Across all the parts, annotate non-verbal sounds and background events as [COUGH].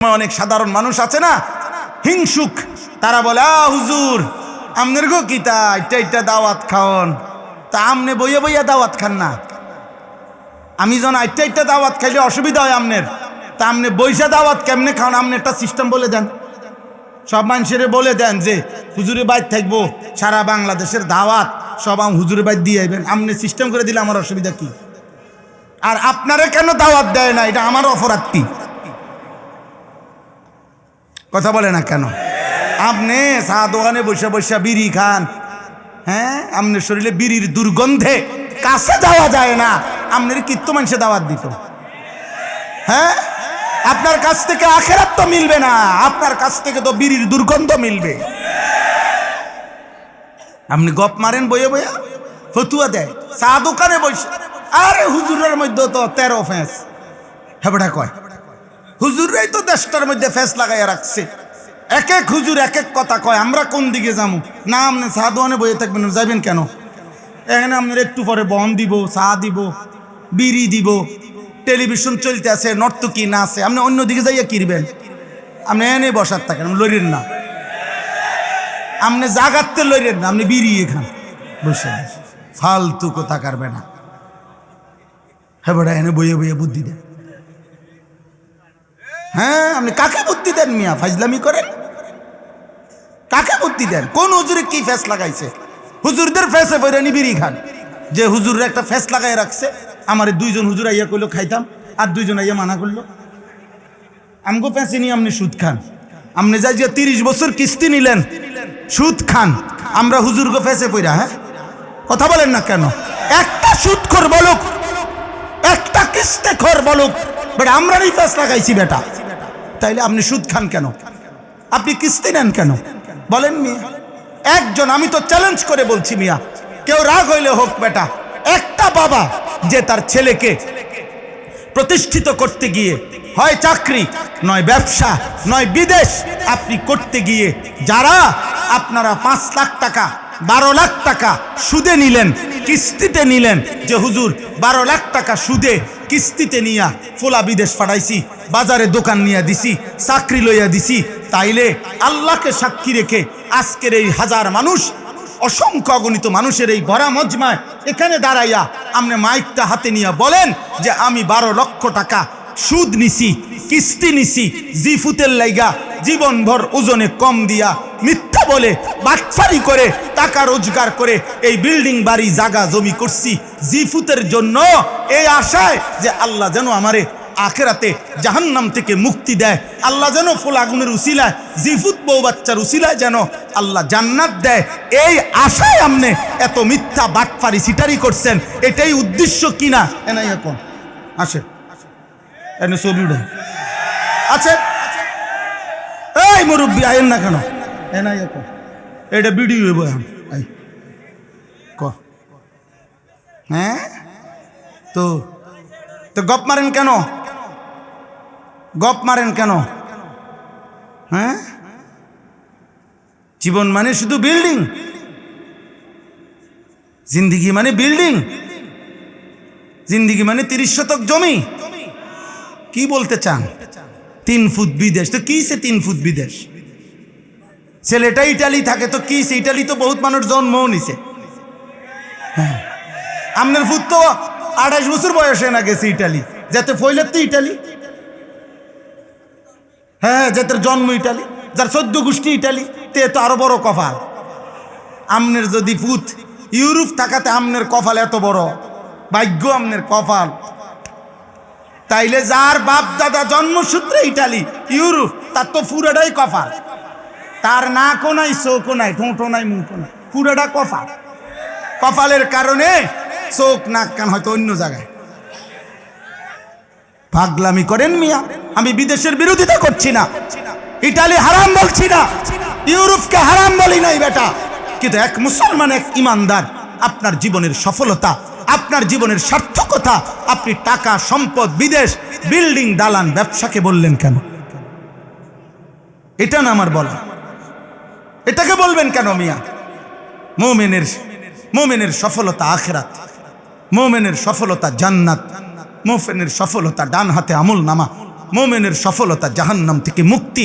অনেক সাধারণ মানুষ আছে না? হিংসুক। তারা বলে হুজুর, আমনের গো কিতা এটা এটা দাওয়াত খাওন। তা আমনে বইয়ে বইয়া দাওয়াত খান না। আমি যখন আইটা একটা দাওয়াত খাইলে অসুবিধা হয় আমনের। তা আমনে বইসা দাওয়াত কেমনে খাওয়ান আমনে একটা সিস্টেম বলে দেন। সব মানুষের বলে দেন যে হুজুরে বাইর থাকব, সারা বাংলাদেশের দাওয়াত সব আম হুজুরে বাইর দিয়ে আইবেন। আমনে সিস্টেম করে দিলে আমার অসুবিধা কি? আর আপনারা কেন দাওয়াত দেয় না? এটা আমার অপরাধ কি? কথা বলে না কেন? আপনি চা দোকানে বসে বসে বিড়ি খান। হ্যাঁ? আপনার শরীরে বিড়ির দুর্গন্ধে কাছে যাওয়া যায় না। আপনার কীর্ত মানুষে দাওয়াত দিত। হ্যাঁ? আপনার কাছ থেকে আখেরাত তো মিলবে না। আপনার কাছ থেকে তো বিড়ির দুর্গন্ধ মিলবে। আপনি গপ মারেন বইয়ে বইয়া। ফতুয়া দেয়। চা দোকানে বসে। আরে হুজুরের মধ্যে তো তেরো ফেঁস। হেবড়া কয়? হুজুররাই তো দেশটার মধ্যে ফেস লাগাইয়া রাখছে। এক এক হুজুর এক এক কথা কয়, আমরা কোন দিকে যাব না, আপনি দোকানে বইয়ে থাকবেন যাবেন কেন? এখানে আপনার একটু পরে বন দিব, চা দিব, বিড়ি দিব, টেলিভিশন চলতে আছে, নর্তকী না আছে, আপনি অন্য দিকে যাইয়া কিনবেন আপনি এনে বসার থাকেন লড়েন না। আপনি জাগাতে লড়েন না, আপনি বিড়ি খান বসে ফালতু কথা কারবে না। হ্যাঁ এনে বইয়ে বইয়ে বুদ্ধি দেন। হ্যাঁ আপনি কাকে বুদ্ধি দেন মিয়া? ফাজলামি করেন? কাকে বুদ্ধি দেন? কোন হুজুরে কি ফেস লাগাইছে? হুজুরদের ফেসে বইরা নিবিড়ি খান। যে হুজুরের একটা ফেস লাগাই রাখছে, আমার দুইজন হুজুর আইয়া কইলো, খাইতাম। আর দুইজন আইয়া মানা করল। আমগো ফেসে নিয়ে আপনি সুদ খান। আপনি যাই যে তিরিশ বছর কিস্তি নিলেন, সুদ খান। আমরা হুজুরগো ফেসে পইরা হ্যাঁ? কথা বলেন না কেন? একটা সুদ খোর বলুক, একটা কিস্তে খোর বলুক বেটা আমরা আমরারই ফেস লাগাইছি বেটা। তাইলে আপনি সুদ খান কেন? আপনি কিস্তি নেন কেন? বলেন মিয়া। একজন, আমি তো চ্যালেঞ্জ করে বলছি মিয়া। কেউ রাগ হইলে হোক বেটা, একটা বাবা যে তার ছেলেকে প্রতিষ্ঠিত করতে গিয়ে হয় চাকরি, নয় ব্যবসা, নয় বিদেশ, আপনি করতে গিয়ে যারা আপনারা পাঁচ লাখ টাকা বারো লাখ টাকা সুদে নিলেন, কিস্তিতে নিলেন। যে হুজুর, বারো লাখ টাকা সুদে কিস্তিতে নিয়া ফোলা বিদেশ পাঠাইছি বাজারে দোকান নিয়ে দিছি, চাকরি লইয়া দিছি, তাইলে আল্লাহকে সাক্ষী রেখে আজকের এই হাজার মানুষ, অসংখ্য অগণিত মানুষের এই ভরা মজমায় এখানে দাঁড়াইয়া আপনি মাইকটা হাতে নিয়ে বলেন যে আমি বারো লক্ষ টাকা সুদ নিছি, কিস্তি নিছি জিফুতের লাইগা জীবনভর ওজনে কম দিয়া মিথ্যা বলে, বাটফারি করে, টাকা রোজগার করে এই বিল্ডিং বাড়ি, জাগা জমি করছি জিফুতের জন্য। এই আশায় যে আল্লাহ যেন আমারে আখেরাতে জাহান্নাম থেকে মুক্তি দেয়। আল্লাহ যেন ফুল আগুনের উসিলায়, জিফুত বউ বাচ্চার উসিলায় যেন আল্লাহ জান্নাত দেয়। এই আশায় আমনে এত মিথ্যা বাটফারি সিটারি করছেন, এটাই উদ্দেশ্য কিনা? এনাই এখন, আসে। এনে এই মুরব্বী আইন না কেন? এটা ভিডিও হইব ক। হ্যাঁ তো তো গপ মারেন কেন? গপ মারেন কেন? হ্যাঁ জীবন মানে শুধু বিল্ডিং। জিন্দিগি মানে বিল্ডিং। জিন্দিগি মানে তিরিশ শতক জমি। কি বলতে চান? তিন ফুট বিদেশ। তো কি সে তিন ফুট বিদেশ? ছেলেটা ইটালি থাকে, তো কি ইটালি তো বহুত মানুষ জন্মও নিছে। হ্যাঁ। আপনার ফুট তো আঠাশ বছর বয়সে না গেছে ইটালি। যাতে ফইলের তো ইটালি। হ্যাঁ যাদের জন্ম ইটালি। যার চোদ্দ গোষ্ঠী ইটালি, তে তো আরও বড় কপাল। আমনের যদি পুত ইউরোপ থাকাতে আমনের কপাল এত বড়, ভাগ্য আমনের কপাল। তাইলে যার বাপ দাদা জন্মসূত্রে ইটালি, ইউরোপ, তার তো পুরোটাই কপাল। তার নাকও নাই, চোখও নাই ঠোঁটো নাই, মুখও নাই। পুরোটা কপাল। কপালের কারণে চোখ, নাক, কান হয়তো অন্য জায়গায়। পাগলামি করেন মিয়া, আমি বিদেশের বিরোধিতা করছি না। ইটালি হারাম বলছি না। ইউরোপকে হারাম বলি নাই, বেটা। কিন্তু এক মুসলমান, এক ইমানদার, আপনার জীবনের সফলতা, আপনার জীবনের সার্থকতা, আপনি টাকা, সম্পদ, বিদেশ, বিল্ডিং, দালান, ব্যবসাকে বললেন কেন? এটা না আমার বলা। এটাকে বলবেন কেন মিয়া? মোমেনের মোমেনের সফলতা আখেরাত, মোমেনের সফলতা জান্নাত, মোমেনের সফলতা ডান হাতে আমল নামা মোমেনের সফলতা জাহান্নাম থেকে মুক্তি।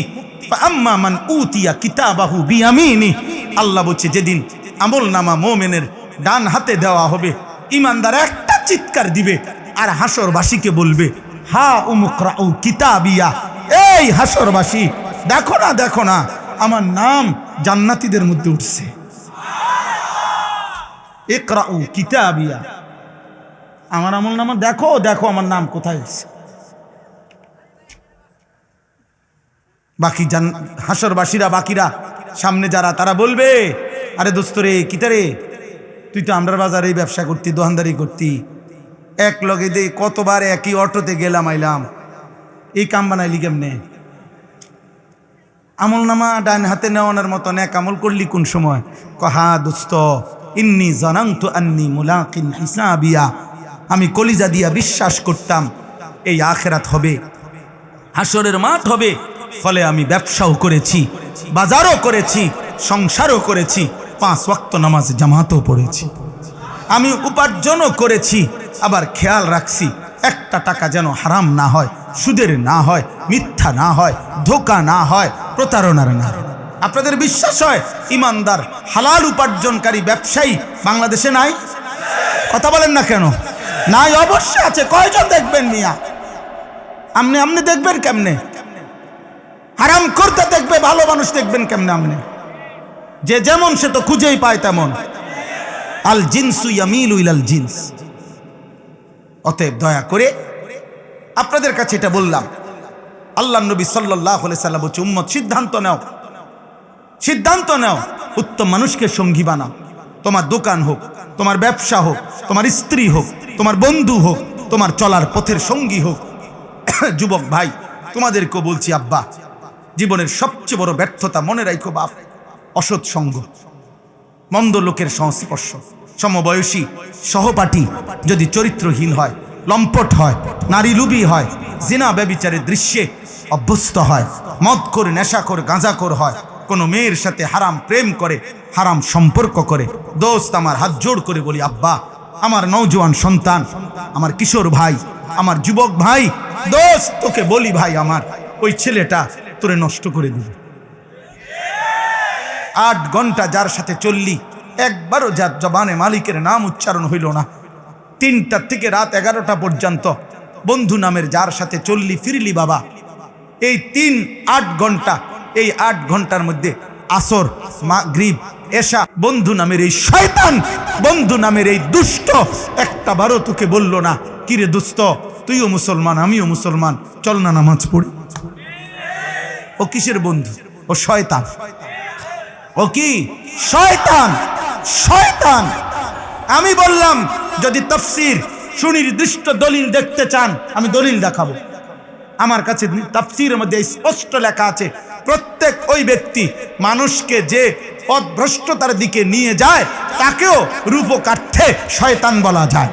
আম্মা মান উতিয়া কিতাবাহু বিয়ামিনি। আল্লাহ বলছে, যেদিন আমল নামা মোমেনের ডান হাতে দেওয়া হবে, ইমানদার একটা চিৎকার দিবে আর হাসরবাসীকে বলবে, হা উমুকরা ও কিতাবিয়া। এই হাসরবাসী, দেখো না দেখো না, আমার নাম জান্নাতীদের মধ্যে উঠছে। একরাউ কিতাবিয়া। আমার আমল নামা দেখো দেখো আমার নাম কোথায় আছে। বাকি জান হাসরবাসীরা, বাকিরা সামনে যারা, তারা বলবে, আরে দোস্ত রে কিতারে তুই তো আমরার বাজারে ব্যবসা করতি, দোকানদারি করতি। এক লগে দে, কতবার একই অটোতে গেলাম, আইলাম। এই কাম বানাইলি কেমনে? আমল নামা ডান হাতে নেওয়ানোর মতো এক আমল করলি কোন সময়? কহা, দোস্ত, ইন্নি জানাংতু আন্নি মুলাকিন হিসাবিয়া। আমি কলিজা দিয়া বিশ্বাস করতাম, এই আখেরাত হবে, হাসরের মাঠ হবে, ফলে আমি ব্যবসাও করেছি, বাজারও করেছি, সংসারও করেছি, পাঁচ ওয়াক্ত নামাজ জামাতও পড়েছি। আমি উপার্জনও করেছি, আবার খেয়াল রাখছি, একটা টাকা যেন হারাম না হয়। সুদের না হয়, মিথ্যা না হয়, ধোকা না হয়, প্রতারণার না আপনাদের বিশ্বাস হয়, ইমানদার, হালাল উপার্জনকারী ব্যবসায়ী বাংলাদেশে নাই? কথা বলেন না কেন? নাই, অবশ্যই আছে। কয়জন দেখবেন মিয়া? আপনি আপনি দেখবেন কেমনে? হারাম করতে দেখবে, ভালো মানুষ দেখবেন কেমনে আপনি যে যেমন, সে তো খুঁজেই পায় তেমন। আল জিনসু ইয়ামিলু ইলাল জিন্স। অতএব দয়া করে আপনাদের কাছে এটা বললাম। আল্লাহ নবী সাল্লাহ সাল্লাম বলছে, উম্মত, সিদ্ধান্ত নাও। সিদ্ধান্ত নাও। উত্তম মানুষকে সঙ্গী বানাও। তোমার দোকান হোক, তোমার ব্যবসা হোক, তোমার স্ত্রী হোক, তোমার বন্ধু হোক, তোমার চলার পথের সঙ্গী হোক। [COUGHS] যুবক ভাই, তোমাদেরকেও বলছি, আব্বা, জীবনের সবচেয়ে বড় ব্যর্থতা মনে রাখো বাপ, অসৎ সঙ্গ, মন্দ লোকের সংস্পর্শ, সমবয়সী, সহপাঠী যদি চরিত্রহীন হয় লম্পট হয়, নারী লুবি হয়, জিনা ব্যবিচারের দৃশ্যে অভ্যস্ত হয় মদ করে নেশাখোর, গাঁজাখোর হয়। কোনো মেয়ের সাথে হারাম প্রেম করে, হারাম সম্পর্ক করে। দোস্ত আমার হাত জোড় করে বলি, আব্বা, আমার নৌজওয়ান সন্তান, আমার কিশোর ভাই, আমার যুবক ভাই, দোস্ত তোকে বলি ভাই আমার, ওই ছেলেটা তোরে নষ্ট করে দিবে। আট ঘণ্টা যার সাথে চললি, একবারও যার জবানে মালিকের নাম উচ্চারণ হইল না। তিনটার থেকে রাত এগারোটা পর্যন্ত। বন্ধু নামের যার সাথে চললি ফিরলি বাবা। এই তিন আট ঘণ্টা, এই আট ঘণ্টার মধ্যে আসর গ্রীব এসা বন্ধু নামের এই শয়তান, বন্ধু নামের এই দুষ্ট, একটা বারো তোকে বলল না, কিরে দুষ্ট তুইও মুসলমান, আমিও মুসলমান, চল না নামাজ পড়ি। ও কিসের বন্ধু? ও শয়তান। ও কি? শয়তান শয়তান। আমি বললাম যদি তফসির সুনির্দিষ্ট দলিল দেখতে চান, আমি দলিল দেখাবো। আমার কাছে তাফসিরের মধ্যে স্পষ্ট লেখা আছে, প্রত্যেক ওই ব্যক্তি মানুষকে যে অভ্রষ্টতার দিকে নিয়ে যায়, তাকেও রূপকার্থে শয়তান বলা যায়।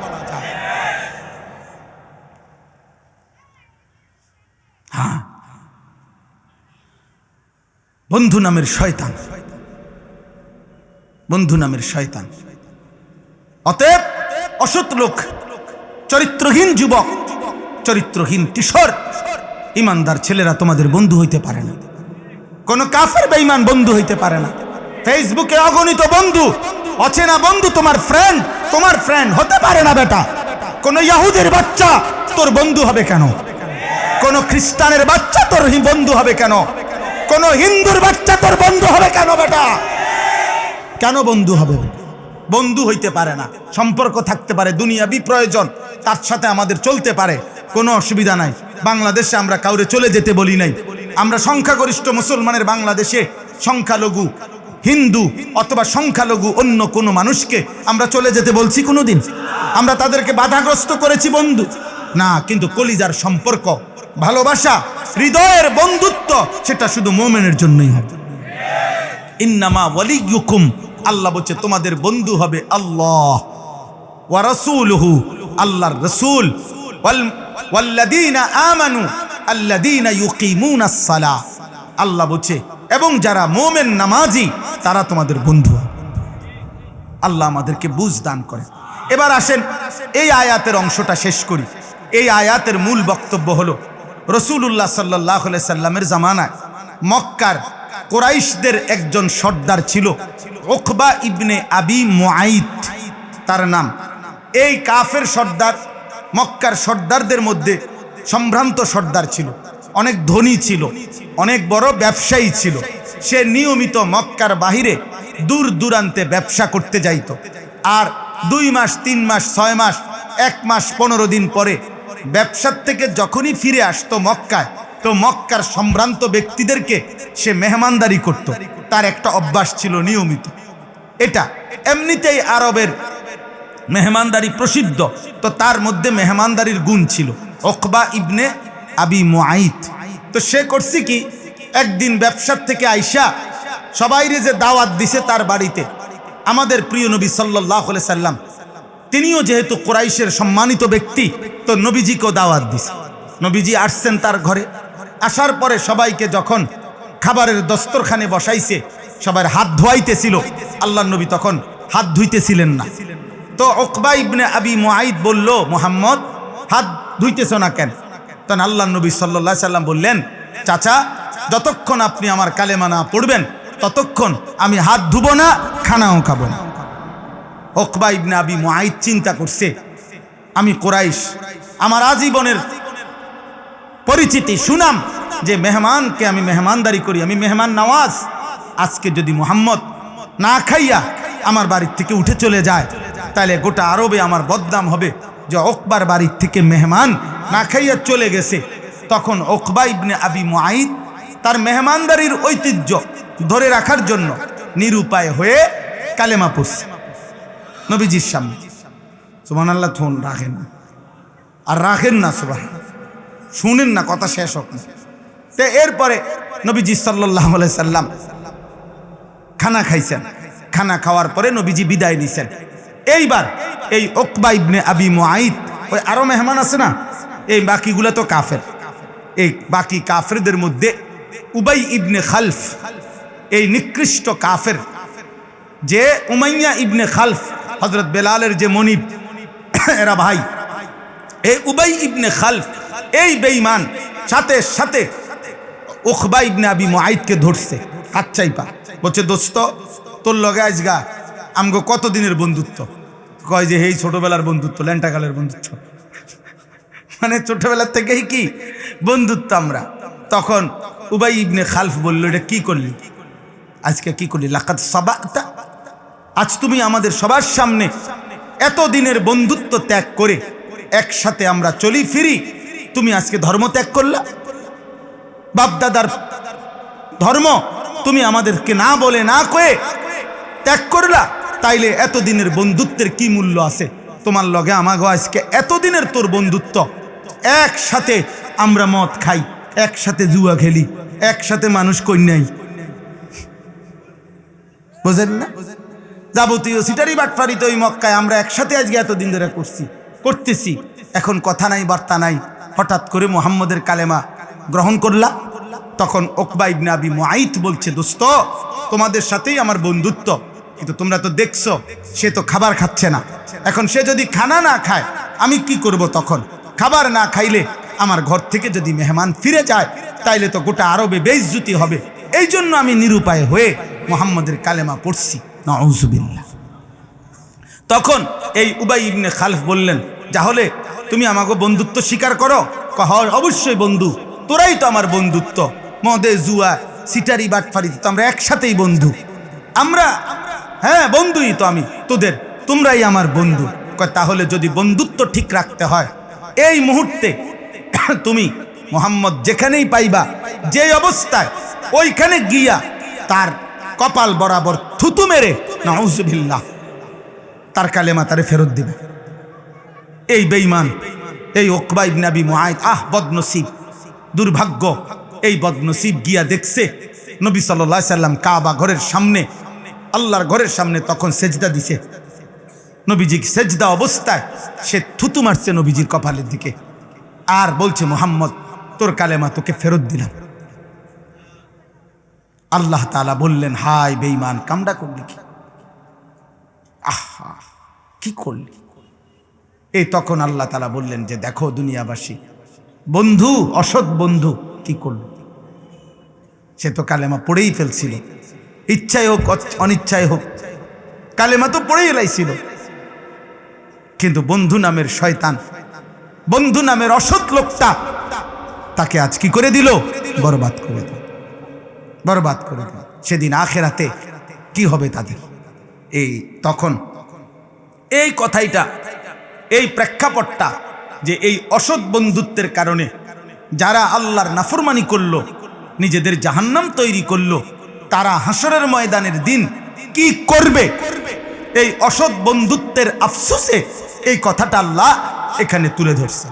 হ্যাঁ। বন্ধু নামের শয়তান। বন্ধু নামের শয়তান। অতএব অসৎ লোক, চরিত্রহীন যুবক, চরিত্রহীন কিশোর। ইমানদার ছেলেরা তোমাদের বন্ধু হইতে পারে না। কোনো কাফের বেঈমান বন্ধু হইতে পারে না। ফেসবুকে অগণিত বন্ধু, অচেনা বন্ধু তোমার ফ্রেন্ড তোমার ফ্রেন্ড হতে পারে না বেটা। কোন ইয়াহুদের বাচ্চা তোর বন্ধু হবে কেন? কোন খ্রিস্টানের বাচ্চা তোর বন্ধু হবে কেন? কোন হিন্দুর বাচ্চা তোর বন্ধু হবে কেন বেটা? কেন বন্ধু হবে? বন্ধু হইতে পারে না, সম্পর্ক থাকতে পারে দুনিয়া বিপ্রয়োজন তার সাথে আমাদের চলতে পারে, কোনো অসুবিধা নাই। বাংলাদেশে আমরা কাউরে চলে যেতে বলি নাই। আমরা সংখ্যাগরিষ্ঠ মুসলমানের বাংলাদেশে সংখ্যালঘু, হিন্দু অথবা সংখ্যালঘু অন্য কোনো মানুষকে আমরা চলে যেতে বলছি কোনোদিন। আমরা তাদেরকে বাধাগ্রস্ত করেছি বন্ধু। না, কিন্তু কলিজার সম্পর্ক, ভালোবাসা, হৃদয়ের বন্ধুত্ব, সেটা শুধু মোমেনের জন্যই হবে ইন্নামা ওয়ালিয়ুকুম আল্লাহ বলছে, তোমাদের বন্ধু হবে আল্লাহ ওয়া রাসূলুহু, আল্লাহর রাসূল। আমানু, আল্লাযীনা ইউকিমুনাস সালাহ। আল্লাহ বলছে, এবং যারা মোমেন নামাজি, তারা তোমাদের বন্ধু আল্লাহ আমাদেরকে বুঝ দান করে এবার আসেন, এই আয়াতের অংশটা শেষ করি। এই আয়াতের মূল বক্তব্য হলো রসুল্লাহ সাল্লাহ সাল্লামের জামানায় মক্কার কোরাইশদের একজন সর্দার ছিল ওকবা ইবনে আবি মোয়াইত তার নাম। এই কাফের সর্দার মক্কার সর্দারদের মধ্যে সম্ভ্রান্ত সর্দার ছিল, অনেক ধনী ছিল, অনেক বড় ব্যবসায়ী ছিল। সে নিয়মিত মক্কার বাহিরে দূর দূরান্তে ব্যবসা করতে যাইত। আর দুই মাস, তিন মাস, ছয় মাস, এক মাস, পনেরো দিন পরে ব্যবসার থেকে যখনই ফিরে আসতো মক্কায় তো মক্কার সম্ভ্রান্ত ব্যক্তিদেরকে সে মেহমানদারি করত। তার একটা অভ্যাস ছিল নিয়মিত। এটা এমনিতেই আরবের মেহমানদারি প্রসিদ্ধ। তো তার মধ্যে মেহমানদারির গুণ ছিল। অকবা ইবনে আবি মোয়াইত তো সে করছে কি? একদিন ব্যবসার থেকে আইসা সবাইরে যে দাওয়াত দিছে তার বাড়িতে। আমাদের প্রিয় নবী সাল্লাহ সাল্লাম, তিনিও যেহেতু কোরাইশের সম্মানিত ব্যক্তি, তো নবীজিকেও দাওয়াত দিছে। নবীজি আসছেন তার ঘরে। আসার পরে সবাইকে যখন খাবারের দস্তরখানে বসাইছে, সবার হাত ধোয়াইতেছিল। আল্লাহ নবী তখন হাত ধুইতেছিলেন না। তো ওকবা ইবনে আবি মুআইদ বলল, মোহাম্মদ, হাত ধুইতেছ না কেন? তখন আল্লাহ নবী সাল্লাহ সাল্লাম বললেন, চাচা, যতক্ষণ আপনি আমার কালেমা না পড়বেন, ততক্ষণ আমি হাত ধুবো না, খানাও খাব না। ওকবা ইবনে আবি মুআইদ চিন্তা করছে, আমি কোরাইশ, আমার আজীবনের পরিচিতি, সুনাম যে মেহমানকে আমি মেহমানদারি করি, আমি মেহমান নওয়াজ, আজকে যদি মোহাম্মদ না খাইয়া আমার বাড়ির থেকে উঠে চলে যায়, তাহলে গোটা আরবে আমার বদনাম হবে যে অকবার বাড়ির থেকে মেহমান না খাইয়া চলে গেছে। তখন ওকবা ইবনে আবি মুআইদ তার মেহমানদারির ঐতিহ্য ধরে রাখার জন্য নিরুপায় হয়ে কালেমা পড়ছে। নবীজির সামনে। সুমান আল্লাহ থন রাখেন না। আর রাখেন না সুবাহ শুনেন না, কথা শেষ হোক তো এরপরে নবীজি সাল্লাহ সাল্লাম খানা খাইছেন। খানা খাওয়ার পরে নবীজি বিদায় নিছেন। এইবার এই ওকবা ইবনে আবি মুআইদ ওই আরও মেহমান আছে না? এই বাকিগুলো তো কাফের। এই বাকি কাফেরদের মধ্যে উবাই ইবনে খালফ, এই নিকৃষ্ট কাফের, যে উমাইয়া ইবনে খালফ হজরত বেলালের যে মনিব, এরা ভাই, এই উবাই ইবনে খালফ এই বেঈমান সাথে সাথে উখবা ইবনে আবি মুআইদকে ধরছে, হাত চাইপা। বলছে, দোস্ত, তোর লগে আজগা আমগো কত দিনের বন্ধুত্ব? কয় যে, এই ছোটবেলার বন্ধুত্ব, ল্যান্টাকালের বন্ধুত্ব। মানে ছোটবেলার থেকেই কি? বন্ধুত্ব আমরা। তখন উবাই ইবনে খালফ বলল, এটা কি করলি? আজকে কি করলি? লাকাত সাবাতা আজ তুমি আমাদের সবার সামনে এত দিনের বন্ধুত্ব ত্যাগ করে একসাথে আমরা চলি ফিরি তুমি আজকে ধর্ম ত্যাগ করলা? বাপদাদার ধর্ম তুমি আমাদেরকে না বলে, না কয়ে ত্যাগ করলা? তাইলে এতদিনের বন্ধুত্বের কি মূল্য আছে? তোমার লগে আমাগো আজকে এতদিনের তোর বন্ধুত্ব। একসাথে আমরা মদ খাই, একসাথে জুয়া খেলি, একসাথে মানুষ কন্যাই। বোঝেন না? যাবতীয় সিটারি বাটফারি তো ওই মক্কায় আমরা একসাথে আজকে এতদিন ধরে করছি, করতেছি। এখন কথা নাই, বার্তা নাই। হঠাৎ করে মোহাম্মদের কালেমা গ্রহণ করলা। তখন ওকবা ইবনে আবি মুআইত বলছে, দোস্ত, তোমাদের সাথেই আমার বন্ধুত্ব। কিন্তু তোমরা তো দেখছ, সে তো খাবার খাচ্ছে না। এখন সে যদি খানা না খায়, আমি কি করব তখন? খাবার না খাইলে আমার ঘর থেকে যদি মেহমান ফিরে যায়, তাইলে তো গোটা আরবে বেইজ্জুতি হবে। এই জন্য আমি নিরুপায় হয়ে মোহাম্মদের কালেমা পড়ছি। নজুবিল্লা তখন এই উবাই ইবনে খালফ বললেন তাহলে তুমি আমাকে বন্ধুত্ব স্বীকার করো? কহ, অবশ্যই বন্ধু। তোরাই তো আমার বন্ধুত্ব। মদে, জুয়া, সিটারি, বাটফারি, তো আমরা একসাথেই বন্ধু। আমরা হ্যাঁ বন্ধুই তো আমি, তোদের। তোমরাই আমার বন্ধু। তাহলে যদি বন্ধুত্ব ঠিক রাখতে হয়, এই মুহূর্তে তুমি মোহাম্মদ যেখানেই পাইবা যে অবস্থায়, ওইখানে গিয়া তার কপাল বরাবর থুতু মেরে, নাউজুবিল্লাহ, তার কালেমা তারে ফেরত দিবে। এই বেঈমান, এই ওকবা ইবনে আবি মুআইদ আহ বদনসিব, দুর্ভাগ্য, এই বদনসিব গিয়া দেখছে নবী আলাইহি সাল্লাম কাবা ঘরের সামনে, আল্লাহর ঘরের সামনে তখন সেজদা দিছে। নবীজি সেজদা অবস্থায় সে থুতু মারছে নবীজির কপালের দিকে। আর বলছে, মোহাম্মদ, তোর কালেমা তোকে ফেরত দিলাম। আল্লাহ তাআলা বললেন হাই বেঈমান, কামডা করলি কি? আহা, কি করলি? এই তখন আল্লাহ তালা বললেন যে, দেখো দুনিয়াবাসী, বন্ধু, অসৎ বন্ধু কি করল সে তো কালেমা পড়েই ফেলছিল। ইচ্ছায় হোক অনিচ্ছায় হোক, কালেমা তো পড়েই এলাইছিল। কিন্তু বন্ধু নামের শয়তান, বন্ধু নামের অসৎ লোকটা তাকে আজ কি করে দিল? বরবাদ করে দিল। বরবাদ করে দিল। সেদিন আখেরাতে কি হবে তাদের? এই তখন, এই কথাইটা এই প্রেক্ষাপটটা যে এই অসৎ বন্ধুত্বের কারণে যারা আল্লাহর নাফরমানি করল, নিজেদের জাহান্নাম তৈরি করল, তারা হাসরের ময়দানের দিন কি করবে? এই অসৎ বন্ধুত্বের আফসোসে এই কথাটা আল্লাহ এখানে তুলে ধরছে